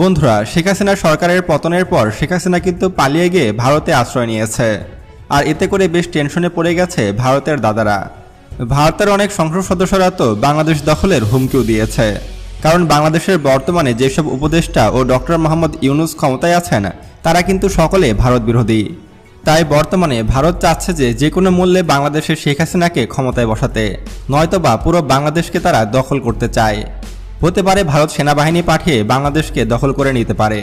বন্ধুরা, শেখ হাসিনা সরকারের পতনের পর শেখ হাসিনা কিন্তু পালিয়ে গিয়ে ভারতে আশ্রয় নিয়েছে। আর এতে করে বেশ টেনশনে পড়ে গেছে ভারতের দাদারা। ভারতের অনেক সংসদ সদস্যরা তো বাংলাদেশ দখলের হুমকিও দিয়েছে। কারণ বাংলাদেশের বর্তমানে যেসব উপদেষ্টা ও ডক্টর মোহাম্মদ ইউনুস ক্ষমতায় আছেন, তারা কিন্তু সকলে ভারত বিরোধী। তাই বর্তমানে ভারত চাচ্ছে যে যে কোনো মূল্যে বাংলাদেশের শেখ হাসিনাকে ক্ষমতায় বসাতে, নয়তোবা পুরো বাংলাদেশকে তারা দখল করতে চায়। হতে পারে ভারত সেনাবাহিনী পাঠিয়ে বাংলাদেশকে দখল করে নিতে পারে।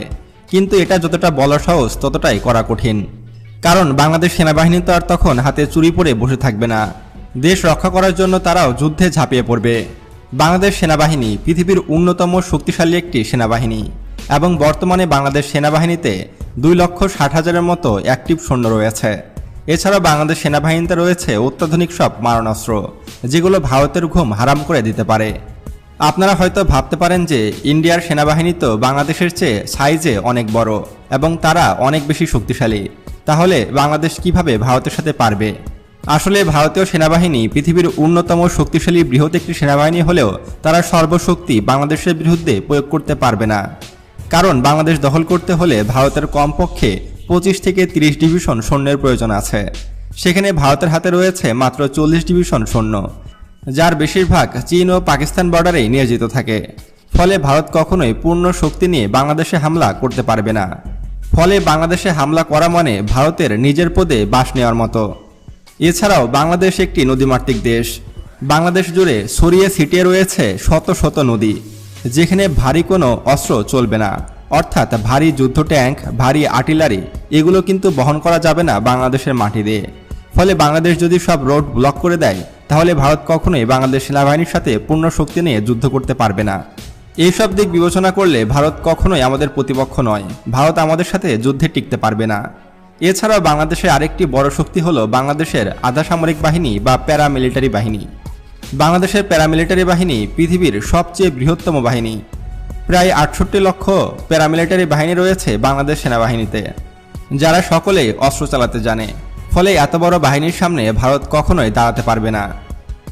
কিন্তু এটা যতটা বলা সহজ ততটাই করা কঠিন। কারণ বাংলাদেশ সেনাবাহিনী তো আর তখন হাতে চুরি পরে বসে থাকবে না। দেশ রক্ষা করার জন্য তারাও যুদ্ধে ঝাঁপিয়ে পড়বে। বাংলাদেশ সেনাবাহিনী পৃথিবীর অন্যতম শক্তিশালী একটি সেনাবাহিনী এবং বর্তমানে বাংলাদেশ সেনাবাহিনীতে দুই লক্ষ ষাট হাজারের মতো অ্যাক্টিভ সৈন্য রয়েছে। এছাড়া বাংলাদেশ সেনাবাহিনীতে রয়েছে অত্যাধুনিক সব মারণাস্ত্র, যেগুলো ভারতের ঘুম হারাম করে দিতে পারে। আপনারা হয়তো ভাবতে পারেন যে ইন্ডিয়ার সেনাবাহিনী তো বাংলাদেশের চেয়ে সাইজে অনেক বড় এবং তারা অনেক বেশি শক্তিশালী। তাহলে বাংলাদেশ কীভাবে ভারতের সাথে পারবে? আসলে ভারতীয় সেনাবাহিনী পৃথিবীর অন্যতম শক্তিশালী বৃহৎ একটি সেনাবাহিনী হলেও তারা সর্বশক্তি বাংলাদেশের বিরুদ্ধে প্রয়োগ করতে পারবে না। কারণ বাংলাদেশ দখল করতে হলে ভারতের কমপক্ষে পঁচিশ থেকে তিরিশ ডিভিশন সৈন্যের প্রয়োজন আছে। সেখানে ভারতের হাতে রয়েছে মাত্র চল্লিশ ডিভিশন সৈন্য। যার বেশিরভাগ চীন ও পাকিস্তান বর্ডারেই নিয়োজিত থাকে। ফলে ভারত কখনোই পূর্ণ শক্তি নিয়ে বাংলাদেশে হামলা করতে পারবে না। ফলে বাংলাদেশে হামলা করা মানে ভারতের নিজের পদে বাস নেওয়ার মতো। এছাড়াও বাংলাদেশ একটি নদীমাতৃক দেশ। বাংলাদেশ জুড়ে ছড়িয়ে ছিটিয়ে রয়েছে শত শত নদী, যেখানে ভারী কোনো অস্ত্র চলবে না। অর্থাৎ ভারী যুদ্ধ ট্যাঙ্ক, ভারী আর্টিলারি, এগুলো কিন্তু বহন করা যাবে না বাংলাদেশের মাটি দিয়ে। ফলে বাংলাদেশ যদি সব রোড ব্লক করে দেয় তাহলে ভারত কখনোই বাংলাদেশ সেনাবাহিনীর সাথে পূর্ণ শক্তি নিয়ে যুদ্ধ করতে পারবে না। এইসব দিক বিবেচনা করলে ভারত কখনোই আমাদের প্রতিপক্ষ নয়। ভারত আমাদের সাথে যুদ্ধে টিকতে পারবে না। এছাড়াও বাংলাদেশের আরেকটি বড় শক্তি হলো বাংলাদেশের আধা সামরিক বাহিনী বা প্যারামিলিটারি বাহিনী। বাংলাদেশের প্যারামিলিটারি বাহিনী পৃথিবীর সবচেয়ে বৃহত্তম বাহিনী। প্রায় আটষট্টি লক্ষ প্যারামিলিটারি বাহিনী রয়েছে বাংলাদেশ সেনাবাহিনীতে, যারা সকলেই অস্ত্র চালাতে জানে। ফলে এত বড় বাহিনীর সামনে ভারত কখনোই দাঁড়াতে পারবে না।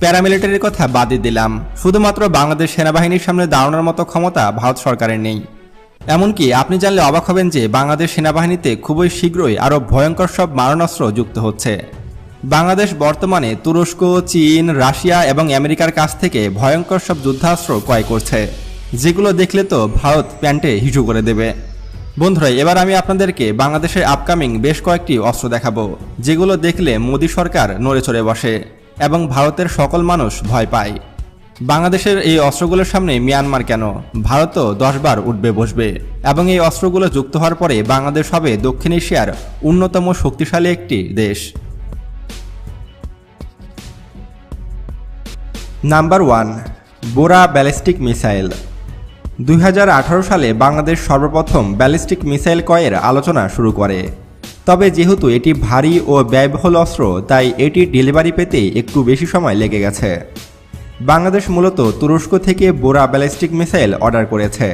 প্যারামিলিটারির কথা বাদই দিলাম। শুধুমাত্র বাংলাদেশ সেনাবাহিনীর সামনে দাঁড়ানোর মতো ক্ষমতা ভারত সরকারের নেই। এমনকি আপনি জানলে অবাক হবেন যে বাংলাদেশ সেনাবাহিনীতে খুবই শীঘ্রই আরও ভয়ঙ্কর সব মারণাস্ত্র যুক্ত হচ্ছে। বাংলাদেশ বর্তমানে তুরস্ক, চীন, রাশিয়া এবং আমেরিকার কাছ থেকে ভয়ঙ্কর সব যুদ্ধাস্ত্র ক্রয় করছে। যেগুলো দেখলে তো ভারত প্যান্টে হিসু করে দেবে। বন্ধুরা, এবার আমি আপনাদেরকে বাংলাদেশের আপকামিং বেশ কয়েকটি অস্ত্র দেখাবো, যেগুলো দেখলে মোদী সরকার নড়ে চড়ে বসে এবং ভারতের সকল মানুষ ভয় পায়। বাংলাদেশের এই অস্ত্রগুলোর সামনে মিয়ানমার কেন? ভারতও দশবার উঠবে বসবে। এবং এই অস্ত্রগুলো যুক্ত হওয়ার পরে বাংলাদেশ হবে দক্ষিণ এশিয়ার অন্যতম শক্তিশালী একটি দেশ। Number one Bora ballistic missile দুই হাজার আঠারো সালে বাংলাদেশ সর্বপ্রথম ব্যালিস্টিক মিসাইল কয়ের আলোচনা শুরু করে। তবে যেহেতু এটি ভারী ও ব্যয়বহুল অস্ত্র, তাই এটি ডেলিভারি পেতে একটু বেশি সময় লেগে গেছে। বাংলাদেশ মূলত তুরস্ক থেকে বোরা ব্যালিস্টিক মিসাইল অর্ডার করেছে,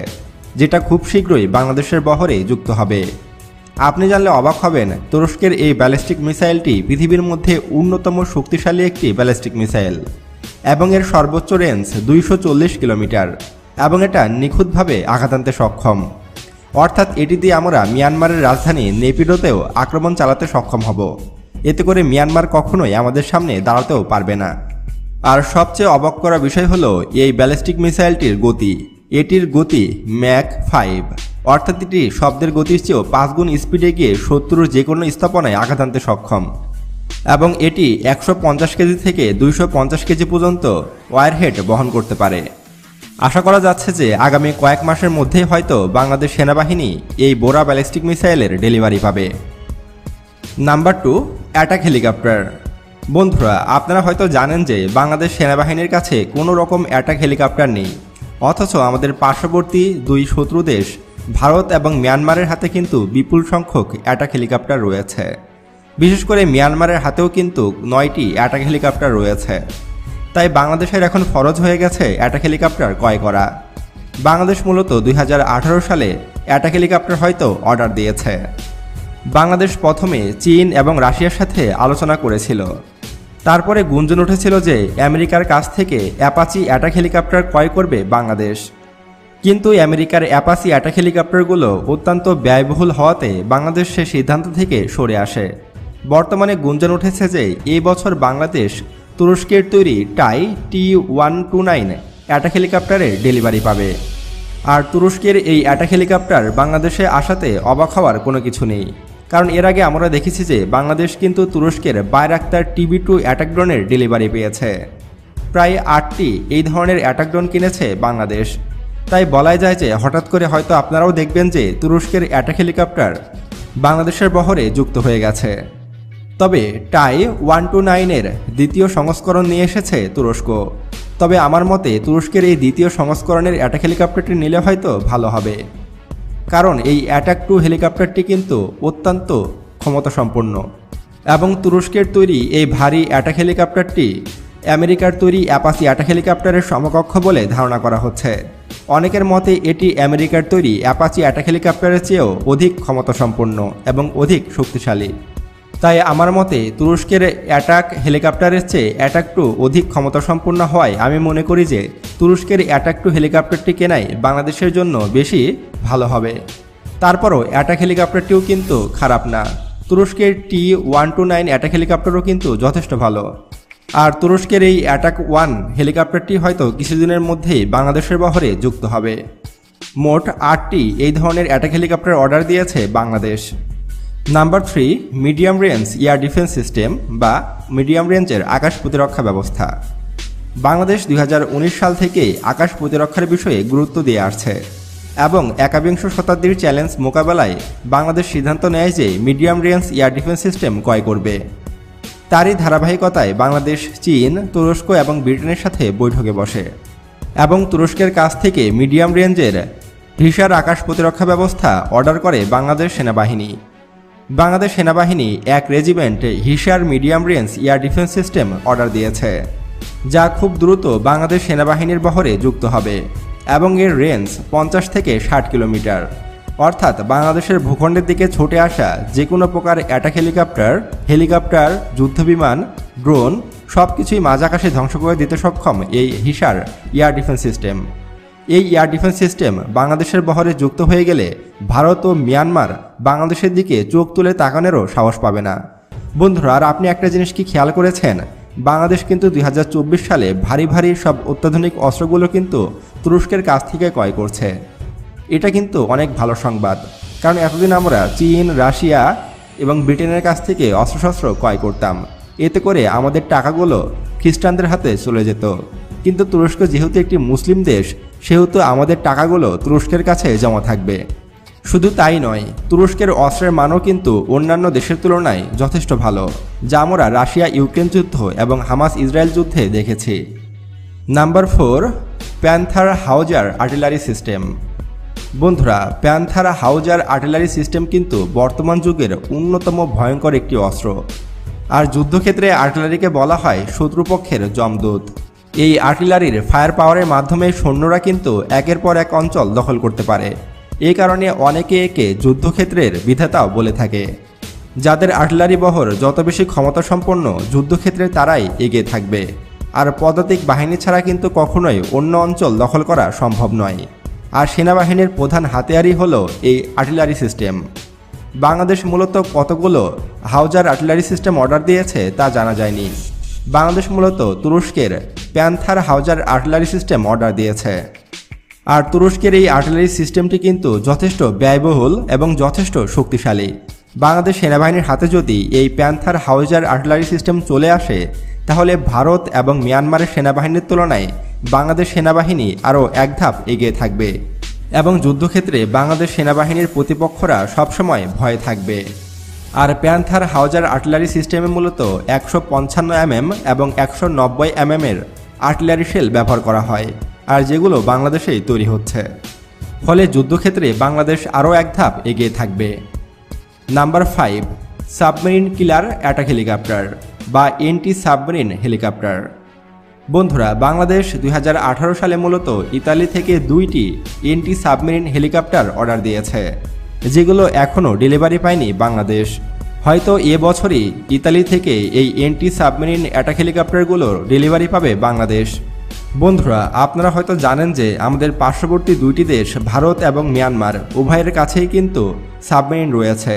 যেটা খুব শীঘ্রই বাংলাদেশের বহরে যুক্ত হবে। আপনি জানলে অবাক হবেন, তুরস্কের এই ব্যালিস্টিক মিসাইলটি পৃথিবীর মধ্যে অন্যতম শক্তিশালী একটি ব্যালিস্টিক মিসাইল, এবং এর সর্বোচ্চ রেঞ্জ দুইশো চল্লিশ কিলোমিটার। এবং এটা নিখুঁতভাবে আঘাত আনতে সক্ষম। অর্থাৎ এটি দিয়ে আমরা মিয়ানমারের রাজধানী নেপিডোতেও আক্রমণ চালাতে সক্ষম হব। এতে করে মিয়ানমার কখনোই আমাদের সামনে দাঁড়াতেও পারবে না। আর সবচেয়ে অবাক করা বিষয় হলো এই ব্যালিস্টিক মিসাইলটির গতি। এটির গতি ম্যাক ফাইভ। অর্থাৎ এটি শব্দের গতির চেয়েও পাঁচ গুণ স্পিডে গিয়ে শত্রুর যে কোনো স্থাপনায় আঘাত আনতে সক্ষম। এবং এটি একশো পঞ্চাশ কেজি থেকে দুইশো পঞ্চাশ কেজি পর্যন্ত ওয়ারহেড বহন করতে পারে। আশা করা যাচ্ছে যে আগামী কয়েক মাসের মধ্যেই হয়তো বাংলাদেশ সেনাবাহিনী এই বোরা ব্যালিস্টিক মিসাইলের ডেলিভারি পাবে। Number two, attack helicopter. বন্ধুরা, আপনারা হয়তো জানেন যে বাংলাদেশ সেনাবাহিনীর কাছে কোনো রকম অ্যাটাক হেলিকপ্টার নেই। অথচ আমাদের পার্শ্ববর্তী দুই শত্রু দেশ, ভারত এবং মিয়ানমারের হাতে কিন্তু বিপুল সংখ্যক অ্যাটাক হেলিকপ্টার রয়েছে। বিশেষ করে মিয়ানমারের হাতেও কিন্তু নয়টি অ্যাটাক হেলিকপ্টার রয়েছে। তাই বাংলাদেশের এখন ফরজ হয়ে গেছে অ্যাটাক হেলিকপ্টার ক্রয় করা। বাংলাদেশ মূলত দুই হাজার আঠারো সালে অ্যাটাক হেলিকপ্টার হয়তো অর্ডার দিয়েছে। বাংলাদেশ প্রথমে চীন এবং রাশিয়ার সাথে আলোচনা করেছিল। তারপরে গুঞ্জন উঠেছিল যে আমেরিকার কাছ থেকে অ্যাপাচি অ্যাটাক হেলিকপ্টার ক্রয় করবে বাংলাদেশ। কিন্তু আমেরিকার অ্যাপাসি অ্যাটাক হেলিকপ্টারগুলো অত্যন্ত ব্যয়বহুল হওয়াতে বাংলাদেশ সে সিদ্ধান্ত থেকে সরে আসে। বর্তমানে গুঞ্জন উঠেছে যে এই বছর বাংলাদেশ তুরস্কের তৈরি টাই T one two nine attack হেলিকপ্টারের ডেলিভারি পাবে। আর তুরস্কের এই অ্যাটাক হেলিকপ্টার বাংলাদেশে আসাতে অবাক হওয়ার কোনো কিছু নেই। কারণ এর আগে আমরা দেখেছি যে বাংলাদেশ কিন্তু তুরস্কের বাইরাক্তার টিভি টু অ্যাটাক ড্রোনের ডেলিভারি পেয়েছে। প্রায় আটটি এই ধরনের অ্যাটাক ড্রোন কিনেছে বাংলাদেশ। তাই বলাই যায় যে হঠাৎ করে হয়তো আপনারাও দেখবেন যে তুরস্কের অ্যাটাক হেলিকপ্টার বাংলাদেশের বহরে যুক্ত হয়ে গেছে। তবে টাই ওয়ান টু নাইনের দ্বিতীয় সংস্করণ নিয়ে এসেছে তুরস্ক। তবে আমার মতে তুরস্কের এই দ্বিতীয় সংস্করণের অ্যাটাক হেলিকপ্টারটি নিলে হয়তো ভালো হবে। কারণ এই অ্যাটাক টু হেলিকপ্টারটি কিন্তু অত্যন্ত ক্ষমতাসম্পন্ন। এবং তুরস্কের তৈরি এই ভারী অ্যাটাক হেলিকপ্টারটি আমেরিকার তৈরি অ্যাপাসি অ্যাটাক হেলিকপ্টারের সমকক্ষ বলে ধারণা করা হচ্ছে। অনেকের মতে এটি আমেরিকার তৈরি অ্যাপাচি অ্যাটাক হেলিকপ্টারের চেয়েও অধিক ক্ষমতাসম্পন্ন এবং অধিক শক্তিশালী। তাই আমার মতে তুরস্কের অ্যাটাক হেলিকপ্টারের চেয়ে অ্যাটাক টু অধিক ক্ষমতাসম্পন্ন হওয়ায় আমি মনে করি যে তুরস্কের অ্যাটাক টু হেলিকপ্টারটি কেনাই বাংলাদেশের জন্য বেশি ভালো হবে। তারপরও অ্যাটাক হেলিকপ্টারটিও কিন্তু খারাপ না। তুরস্কের T one two nine attack হেলিকপ্টারও কিন্তু যথেষ্ট ভালো। আর তুরস্কের এই অ্যাটাক ওয়ান হেলিকপ্টারটি হয়তো কিছুদিনের মধ্যেই বাংলাদেশের বহরে যুক্ত হবে। মোট আটটি এই ধরনের অ্যাটাক হেলিকপ্টার অর্ডার দিয়েছে Bangladesh. Number three medium range air defence system বা মিডিয়াম রেঞ্জের আকাশ প্রতিরক্ষা ব্যবস্থা। বাংলাদেশ দু হাজার উনিশ সাল থেকে আকাশ প্রতিরক্ষার বিষয়ে গুরুত্ব দিয়ে আসছে এবং একাবিংশ শতাব্দীর চ্যালেঞ্জ মোকাবেলায় বাংলাদেশ সিদ্ধান্ত নেয় যে medium range air defence system ক্রয় করবে। তারই ধারাবাহিকতায় বাংলাদেশ, চীন, তুরস্ক এবং ব্রিটেনের সাথে বৈঠকে বসে এবং তুরস্কের কাছ থেকে মিডিয়াম রেঞ্জের ভিসার আকাশ প্রতিরক্ষা ব্যবস্থা অর্ডার করে বাংলাদেশ সেনাবাহিনী। বাংলাদেশ সেনাবাহিনী এক regiment Hisar medium range air defence system order দিয়েছে, যা খুব দ্রুত বাংলাদেশ সেনাবাহিনীর বহরে যুক্ত হবে এবং এর রেঞ্জ পঞ্চাশ থেকে ষাট কিলোমিটার। অর্থাৎ বাংলাদেশের ভূখণ্ডের দিকে ছুটে আসা যে কোনো প্রকার অ্যাটাক হেলিকপ্টার হেলিকপ্টার, যুদ্ধবিমান, ড্রোন সব কিছুই মাঝ আকাশে ধ্বংস করে দিতে সক্ষম এই হিসার এয়ার ডিফেন্স সিস্টেম। এই এয়ার ডিফেন্স সিস্টেম বাংলাদেশের বহরে যুক্ত হয়ে গেলে ভারত ও মিয়ানমার বাংলাদেশের দিকে চোখ তুলে তাকানোরও সাহস পাবে না। বন্ধুরা, আর আপনি একটা জিনিস কি খেয়াল করেছেন? বাংলাদেশ কিন্তু দু হাজার চব্বিশ সালে ভারী ভারী সব অত্যাধুনিক অস্ত্রগুলো কিন্তু তুরস্কের কাছ থেকে ক্রয় করছে। এটা কিন্তু অনেক ভালো সংবাদ, কারণ এতদিন আমরা চীন, রাশিয়া এবং ব্রিটেনের কাছ থেকে অস্ত্রশস্ত্র ক্রয় করতাম। এতে করে আমাদের টাকাগুলো খ্রিস্টানদের হাতে চলে যেত। কিন্তু তুরস্ক যেহেতু একটি মুসলিম দেশ, সেহেতু আমাদের টাকাগুলো তুরস্কের কাছে জমা থাকবে। শুধু তাই নয়, তুরস্কের অস্ত্রের মানও কিন্তু অন্যান্য দেশের তুলনায় যথেষ্ট ভালো, যা আমরা রাশিয়া ইউক্রেন যুদ্ধ এবং হামাস ইসরায়েল যুদ্ধে দেখেছি। Number four, panther howitzer artillery system. বন্ধুরা, প্যান্থার হাউজার আর্টিলারি সিস্টেম কিন্তু বর্তমান যুগের অন্যতম ভয়ঙ্কর একটি অস্ত্র। আর যুদ্ধক্ষেত্রে আর্টিলারিকে বলা হয় শত্রুপক্ষের জমদূত এই আর্টিলারির ফায়ার পাওয়ারের মাধ্যমে সৈন্যরা কিন্তু একের পর এক অঞ্চল দখল করতে পারে। এই কারণে অনেকে একে যুদ্ধক্ষেত্রের বিধাতাও বলে থাকে। যাদের আর্টিলারি বহর যত বেশি ক্ষমতা সম্পন্ন যুদ্ধক্ষেত্রে তারাই এগিয়ে থাকবে। আর পদাতিক বাহিনী ছাড়া কিন্তু কখনোই অন্য অঞ্চল দখল করা সম্ভব নয়। আর সেনাবাহিনীর প্রধান হাতিয়ারই হলো এই আর্টিলারি সিস্টেম। বাংলাদেশ মূলত কতগুলো হাউজার আর্টিলারি সিস্টেম অর্ডার দিয়েছে তা জানা যায়নি। বাংলাদেশ মূলত তুরস্কের panther howitzer artillery system order দিয়েছে। আর তুরস্কের এই আর্টিলারি সিস্টেমটি কিন্তু যথেষ্ট ব্যয়বহুল এবং যথেষ্ট শক্তিশালী। বাংলাদেশ সেনাবাহিনীর হাতে যদি এই প্যান্থার হাউজার আর্টিলারি সিস্টেম চলে আসে, তাহলে ভারত এবং মিয়ানমারের সেনাবাহিনীর তুলনায় বাংলাদেশ সেনাবাহিনী আরও এক ধাপ এগিয়ে থাকবে এবং যুদ্ধক্ষেত্রে বাংলাদেশ সেনাবাহিনীর প্রতিপক্ষরা সবসময় ভয়ে থাকবে। আর প্যান্থার হাউজার আর্টিলারি সিস্টেমে মূলত একশো পঞ্চান্ন এমএম এবং একশো নব্বই এমএমের আর্টিলারি শেল ব্যবহার করা হয়, আর যেগুলো বাংলাদেশেই তৈরি হচ্ছে। ফলে যুদ্ধক্ষেত্রে বাংলাদেশ আরও এক ধাপ এগিয়ে থাকবে। Number five, submarine killer attack helicopter বা এনটি সাবমেরিন হেলিকপ্টার। বন্ধুরা, বাংলাদেশ দুই হাজার আঠারো সালে মূলত ইতালি থেকে দুইটি এনটি সাবমেরিন হেলিকপ্টার অর্ডার দিয়েছে, যেগুলো এখনও ডেলিভারি পায়নি বাংলাদেশ। হয়তো এ বছরই ইতালি থেকে এই এনটি সাবমেরিন অ্যাটাক হেলিকপ্টারগুলোর ডেলিভারি পাবে বাংলাদেশ। বন্ধুরা, আপনারা হয়তো জানেন যে আমাদের পার্শ্ববর্তী দুইটি দেশ, ভারত এবং মিয়ানমার, উভয়ের কাছেই কিন্তু সাবমেরিন রয়েছে।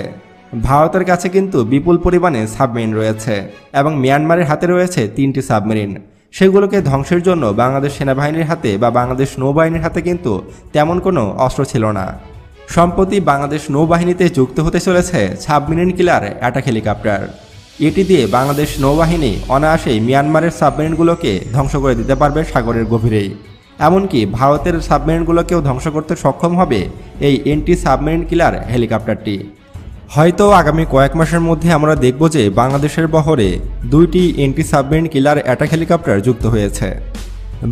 ভারতের কাছে কিন্তু বিপুল পরিমাণে সাবমেরিন রয়েছে এবং মিয়ানমারের হাতে রয়েছে তিনটি সাবমেরিন। সেগুলোকে ধ্বংসের জন্য বাংলাদেশ সেনাবাহিনীর হাতে বা বাংলাদেশ নৌবাহিনীর হাতে কিন্তু তেমন কোনো অস্ত্র ছিল না। সম্প্রতি বাংলাদেশ নৌবাহিনীতে যুক্ত হতে চলেছে সাবমেরিন কিলার অ্যাটাক হেলিকপ্টার। এটি দিয়ে বাংলাদেশ নৌবাহিনী অনায়াসেই মিয়ানমারের সাবমেরিনগুলোকে ধ্বংস করে দিতে পারবে সাগরের গভীরেই এমনকি ভারতের সাবমেরিনগুলোকেও ধ্বংস করতে সক্ষম হবে এই এন্টি সাবমেরিন কিলার হেলিকপ্টারটি। হয়তো আগামী কয়েক মাসের মধ্যে আমরা দেখব যে বাংলাদেশের বহরে দুইটি anti submarine killer attack helicopter যুক্ত হয়েছে।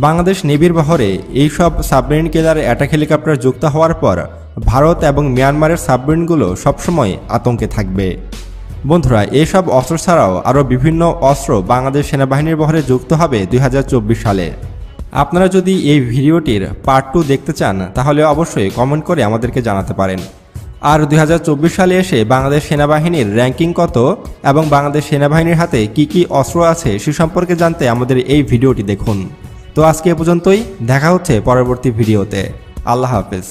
বাংলাদেশ নেভির বহরে এইসব সাবমেরিন কিলার অ্যাটাক হেলিকপ্টার যুক্ত হওয়ার পর ভারত এবং মিয়ানমারের সাবমেরিনগুলো সবসময় আতঙ্কে থাকবে। বন্ধুরা, এসব অস্ত্র ছাড়াও আরও বিভিন্ন অস্ত্র বাংলাদেশ সেনাবাহিনীর বহরে যুক্ত হবে দুই হাজার চব্বিশ সালে। আপনারা যদি এই ভিডিওটির পার্ট টু দেখতে চান, তাহলে অবশ্যই কমেন্ট করে আমাদেরকে জানাতে পারেন। আর দুই হাজার চব্বিশ সালে এসে বাংলাদেশ সেনাবাহিনীর র্যাঙ্কিং কত এবং বাংলাদেশ সেনাবাহিনীর হাতে কি কি অস্ত্র আছে সে সম্পর্কে জানতে আমাদের এই ভিডিওটি দেখুন। তো আজকে এ পর্যন্তই, দেখা হচ্ছে পরবর্তী ভিডিওতে। আল্লাহ হাফেজ।